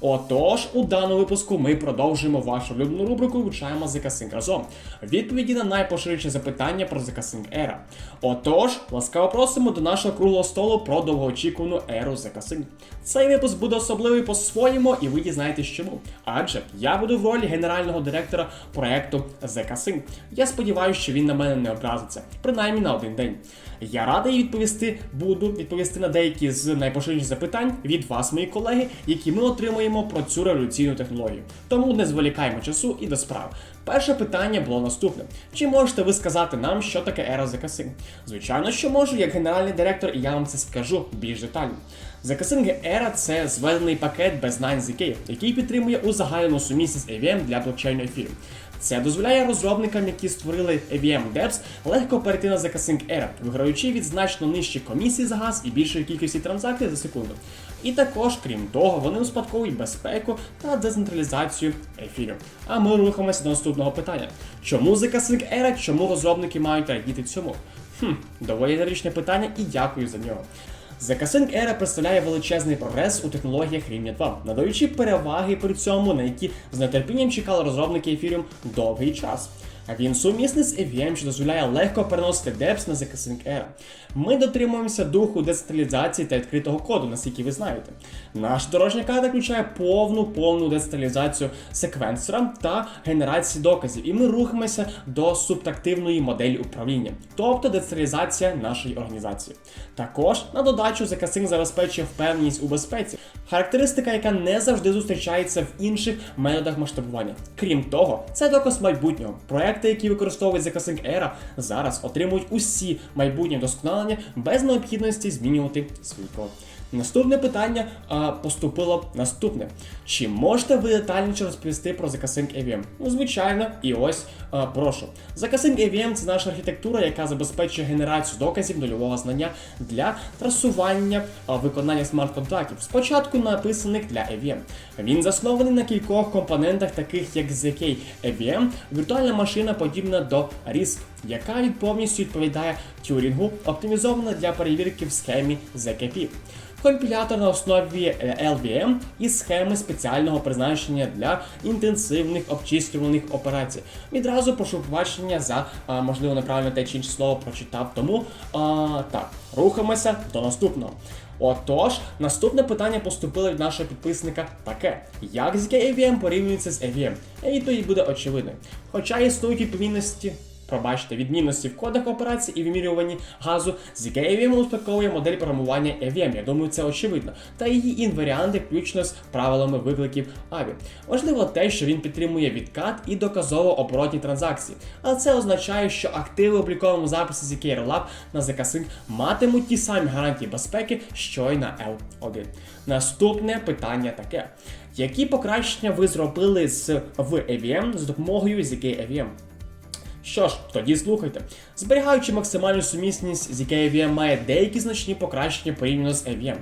Отож, у даному випуску ми продовжуємо вашу улюблену рубрику «Вивчаємо ZK разом. Відповіді на найпоширеніші запитання про ZK Era. Отож, ласкаво просимо до нашого круглого столу про довгоочікувану еру ZK Цей випуск буде особливий по-своєму, і ви дізнаєтесь чому. Адже я буду в ролі генерального директора проекту ZK Я сподіваюся, що він на мене не образиться, принаймні на один день. Я радий відповісти, буду відповісти на деякі з найпоширеніших запитань від вас, мої колеги, які ми отримуємо про цю революційну технологію. Тому не зволікаємо часу і до справ. Перше питання було наступне: чи можете ви сказати нам, що таке ера ZK Звичайно, що можу, як генеральний директор, і я вам це скажу більш детально. ZK Era – це зведений пакет без знань ZK, який підтримує узагальну сумісність AVM для блокчейну ефіру. Це дозволяє розробникам, які створили AVM Debs, легко перейти на ZK Era, виграючи від значно нижчі комісії за газ і більшої кількості транзакцій за секунду. І також, крім того, вони успадковують безпеку та децентралізацію ефіру. А ми рухаємося до наступного питання: чому ZK Era, чому розробники мають радіти цьому? Хм, доволі логічне питання і дякую за нього. ZK Era представляє величезний прогрес у технологіях рівня 2, надаючи переваги при цьому, на які з нетерпінням чекали розробники Ефіріум довгий час. Він сумісний з EVM, що дозволяє легко переносити депс на ZK Era. Ми дотримуємося духу децентралізації та відкритого коду, наскільки ви знаєте. Наша дорожня карта включає повну повну децентралізацію секвенсора та генерації доказів, і ми рухаємося до субтрактивної моделі управління, тобто децентралізація нашої організації. Також на додачу ZK забезпечує впевненість у безпеці, характеристика, яка не завжди зустрічається в інших методах масштабування. Крім того, це доказ майбутнього. Проекти, які використовують ZK Era, зараз отримують усі майбутні досконалення без необхідності змінювати свій код. Наступне питання а, поступило наступне: чи можете ви детальніше розповісти про ZK EVM? Ну, звичайно, і ось а, прошу. ZK EVM – це наша архітектура, яка забезпечує генерацію доказів нульового знання для трасування а, виконання смарт-контрактів, спочатку написаних для EVM. Він заснований на кількох компонентах, таких як ZK EVM, віртуальна машина подібна до RISC, яка від повністю відповідає Тюрінгу, оптимізована для перевірки в схемі ZKP компілятор на основі е, LVM і схеми спеціального призначення для інтенсивних обчислюваних операцій. Відразу прошу побачення за можливо неправильно те чи інше слово прочитав. Тому а, так, рухаємося до наступного. Отож, наступне питання поступило від нашого підписника таке: як ZK AVM порівнюється з AVM? І відповідь буде очевидною. Хоча існують відповідності пробачте, відмінності в кодах операцій і вимірюванні газу, з EVM успадковує модель програмування EVM. Я думаю, це очевидно. Та її інваріанти включно з правилами викликів AVI. Важливо те, що він підтримує відкат і доказово оборотні транзакції. Але це означає, що активи в обліковому записі з Lab на ZK матимуть ті самі гарантії безпеки, що й на L1. Наступне питання таке. Які покращення ви зробили з в EVM з допомогою ZK EVM? Що ж, тоді слухайте. Зберігаючи максимальну сумісність, з EVM має деякі значні покращення порівняно з EVM.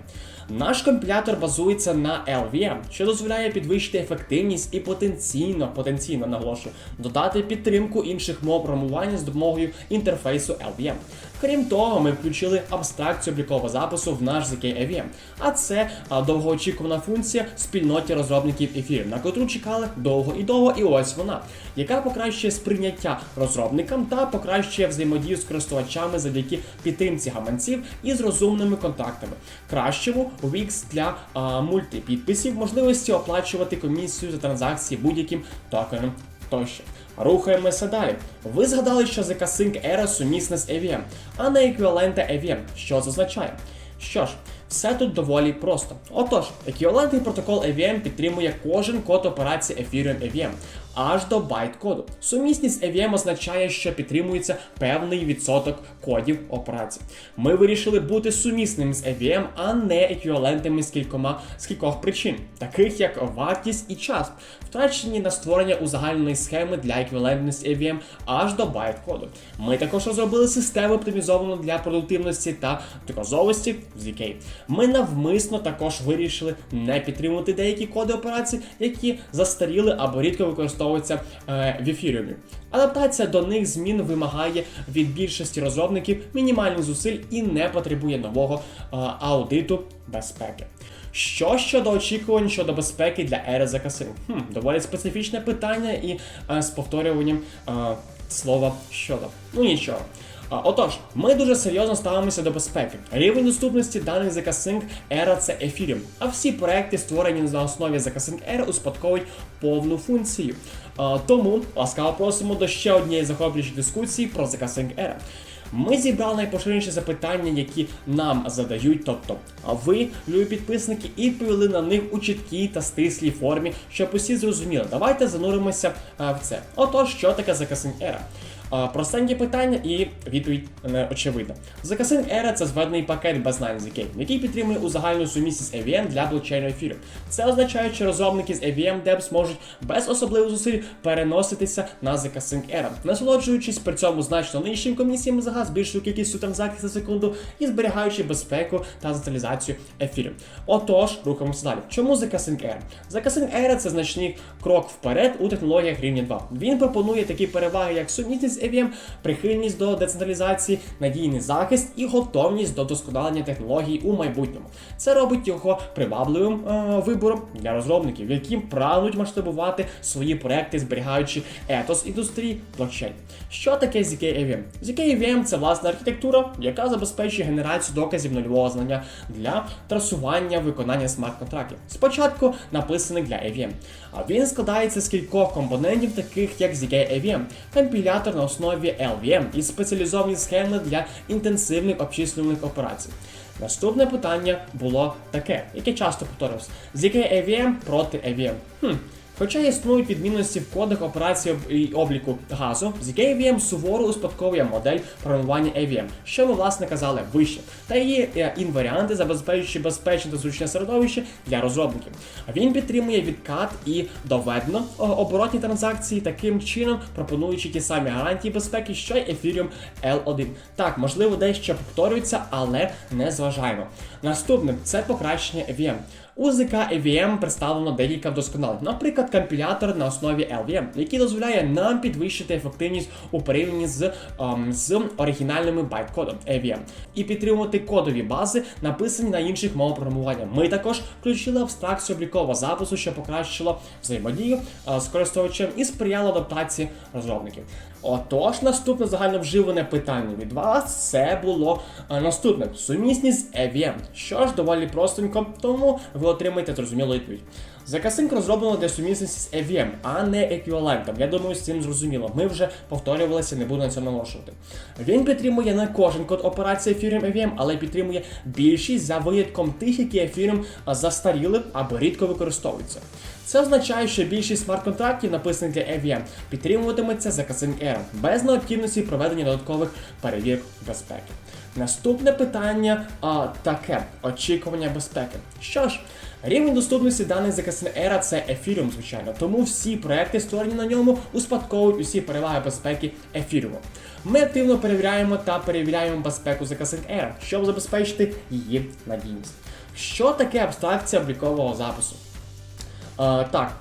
Наш компілятор базується на LVM, що дозволяє підвищити ефективність і потенційно, потенційно наголошую, додати підтримку інших мов програмування з допомогою інтерфейсу LVM. Крім того, ми включили абстракцію облікового запису в наш ZK EVM, а це довгоочікувана функція спільноті розробників ефірів, на котру чекали довго і довго, і ось вона, яка покращує сприйняття розробникам та покращує взаємодію з користувачами завдяки підтримці гаманців і з розумними контактами. Кращому Wix для а, мультипідписів, можливості оплачувати комісію за транзакції будь-яким токеном тощо. Рухаємося далі. Ви згадали, що ZK Sync Era сумісна з EVM, а не еквіваленти EVM. Що це означає? Що ж, все тут доволі просто. Отож, еквівалентний протокол EVM підтримує кожен код операції Ethereum EVM, аж до байт-коду. Сумісність EVM означає, що підтримується певний відсоток кодів операцій. Ми вирішили бути сумісними з EVM, а не еквівалентами з кількома з кількох причин, таких як вартість і час, втрачені на створення узагальненої схеми для еквівалентності EVM аж до байт-коду. Ми також розробили систему оптимізовану для продуктивності та доказовості ZK. Ми навмисно також вирішили не підтримувати деякі коди операцій, які застаріли або рідко використовуються е, в ефіріумі. Адаптація до них змін вимагає від більшості розробників мінімальних зусиль і не потребує нового е, аудиту безпеки. Що щодо очікувань щодо безпеки для ери ZK-Sync? Хм, доволі специфічне питання і е, з повторюванням е, слова щодо. Ну нічого. Отож, ми дуже серйозно ставимося до безпеки. Рівень доступності даних ZK-Sync Era – це Ethereum, а всі проекти, створені на основі ZK-Sync Era, успадковують повну функцію. Тому ласкаво просимо до ще однієї захоплюючої дискусії про ZK-Sync Era. Ми зібрали найпоширеніші запитання, які нам задають, тобто ви, любі підписники, і відповіли на них у чіткій та стислій формі, щоб усі зрозуміли. Давайте зануримося в це. Отож, що таке ZK-Sync Era? Простенькі питання і відповідь не очевидна. ZK-Sync Era – це зведений пакет без ZK, який підтримує узагальну сумісність EVM для блокчейну ефіру. Це означає, що розробники з EVM Debs можуть без особливих зусиль переноситися на ZK-Sync Era, насолоджуючись при цьому значно нижчим комісіями за газ, більшою кількістю транзакцій за секунду і зберігаючи безпеку та децентралізацію ефіру. Отож, рухаємося далі. Чому ZK-Sync Era? ZK-Sync Era – це значний крок вперед у технологіях рівня 2. Він пропонує такі переваги, як сумісність з EVM, прихильність до децентралізації, надійний захист і готовність до досконалення технологій у майбутньому. Це робить його привабливим е, вибором для розробників, які прагнуть масштабувати свої проекти, зберігаючи етос індустрії блокчейн. Що таке ZK EVM? ZK EVM – це власна архітектура, яка забезпечує генерацію доказів нульового знання для трасування виконання смарт-контрактів. Спочатку написаний для EVM. А він складається з кількох компонентів, таких як ZK EVM, компілятор основі LVM і спеціалізовані схеми для інтенсивних обчислювальних операцій. Наступне питання було таке, яке часто повторювалося. яке AVM проти AVM? Хм. Хоча існують відмінності в кодах операцій і обліку газу, ZK EVM суворо успадковує модель програмування EVM, що ми власне казали вище, та її е, інваріанти, забезпечуючи безпечне та зручне середовище для розробників. Він підтримує відкат і доведено оборотні транзакції таким чином, пропонуючи ті самі гарантії безпеки, що й Ethereum L1. Так, можливо, дещо повторюється, але не зважаємо. Наступним це покращення EVM. У ZK EVM представлено декілька вдосконалень, наприклад, компілятор на основі LVM, який дозволяє нам підвищити ефективність у порівнянні з, ем, з оригінальними байткодом EVM і підтримувати кодові бази, написані на інших мовах програмування. Ми також включили абстракцію облікового запису, що покращило взаємодію е, з користувачем і сприяло адаптації розробників. Отож, наступне загальновживане питання від вас це було е, наступне: сумісність з EVM. Що ж, доволі простенько, тому ви отримаєте зрозумілу відповідь. ZK-Sync розроблено для сумісності з EVM, а не еквівалентом. Я думаю, з цим зрозуміло. Ми вже повторювалися, не буду на цьому наголошувати. Він підтримує не кожен код операції Ethereum EVM, але підтримує більшість за винятком тих, які Ethereum застаріли або рідко використовуються. Це означає, що більшість смарт-контрактів, написаних для EVM, підтримуватиметься ZK-Sync Era, без необхідності проведення додаткових перевірок безпеки. Наступне питання а, таке: очікування безпеки. Що ж, рівень доступності даних ZK-Sync Era – це Ethereum, звичайно, тому всі проекти, створені на ньому, успадковують усі переваги безпеки Ethereum. Ми активно перевіряємо та перевіряємо безпеку ZK-Sync Era, щоб забезпечити її надійність. Що таке абстракція облікового запису? Е, так,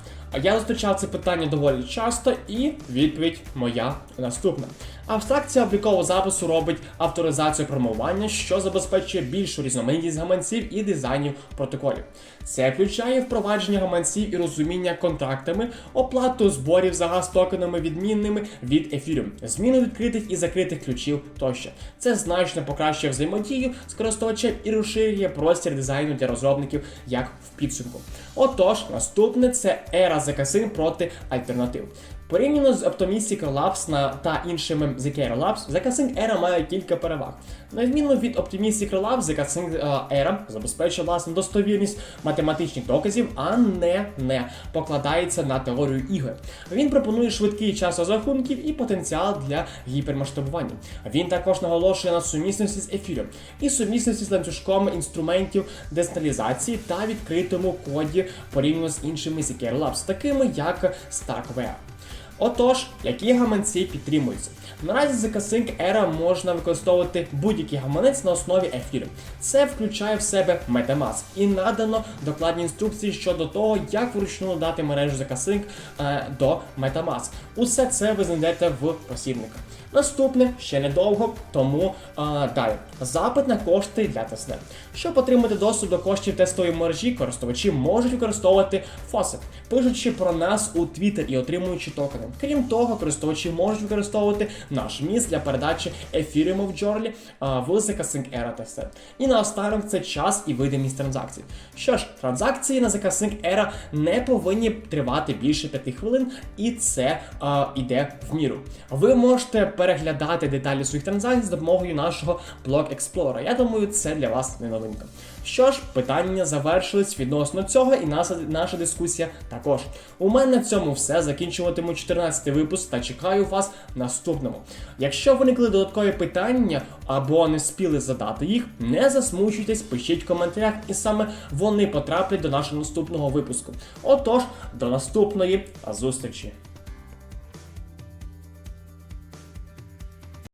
я зустрічав це питання доволі часто, і відповідь моя наступна. Абстракція облікового запису робить авторизацію промовання, що забезпечує більшу різноманітність гаманців і дизайнів протоколів. Це включає впровадження гаманців і розуміння контрактами, оплату зборів за газ токенами відмінними від Ethereum, зміну відкритих і закритих ключів тощо. Це значно покращує взаємодію з користувачем і розширює простір дизайну для розробників як в підсумку. Отож, наступне це ера ZK-Sync проти альтернатив. Порівняно з Optimistic на, та іншими ZK Labs, ZK-Sync Era має кілька переваг. На відміну від Optimistic Labs, ZK-Sync е, Era забезпечує власне достовірність математичних доказів, а не, не покладається на теорію ігор. Він пропонує швидкий час розрахунків і потенціал для гіпермасштабування. Він також наголошує на сумісності з ефіром і сумісності з ланцюжком інструментів децентралізації та відкритому коді порівняно з іншими ZK Labs, такими як StarkWare. Отож, які гаманці підтримуються? Наразі ZK-Sync Era можна використовувати будь-який гаманець на основі Ethereum. Це включає в себе MetaMask і надано докладні інструкції щодо того, як вручну дати мережу ZK-Sync е, до MetaMask. Усе це ви знайдете в посібниках. Наступне ще недовго, тому а, далі. Запит на кошти для тестнет. Щоб отримати доступ до коштів тестової мережі, користувачі можуть використовувати фоси, пишучи про нас у Twitter і отримуючи токени. Крім того, користувачі можуть використовувати наш міст для передачі ефіріуму в джорлі а, в ZK-Sync Era тестнет. І наостанок це час і видимість транзакцій. Що ж, транзакції на ZK-Sync Era не повинні тривати більше 5 хвилин, і це а, іде в міру. Ви можете переглядати деталі своїх транзакцій з допомогою нашого блок Explorer. Я думаю, це для вас не новинка. Що ж, питання завершились відносно цього, і наша, наша дискусія також. У мене на цьому все. Закінчуватиму 14-й випуск та чекаю вас в наступному. Якщо виникли додаткові питання або не спіли задати їх, не засмучуйтесь, пишіть в коментарях, і саме вони потраплять до нашого наступного випуску. Отож, до наступної зустрічі!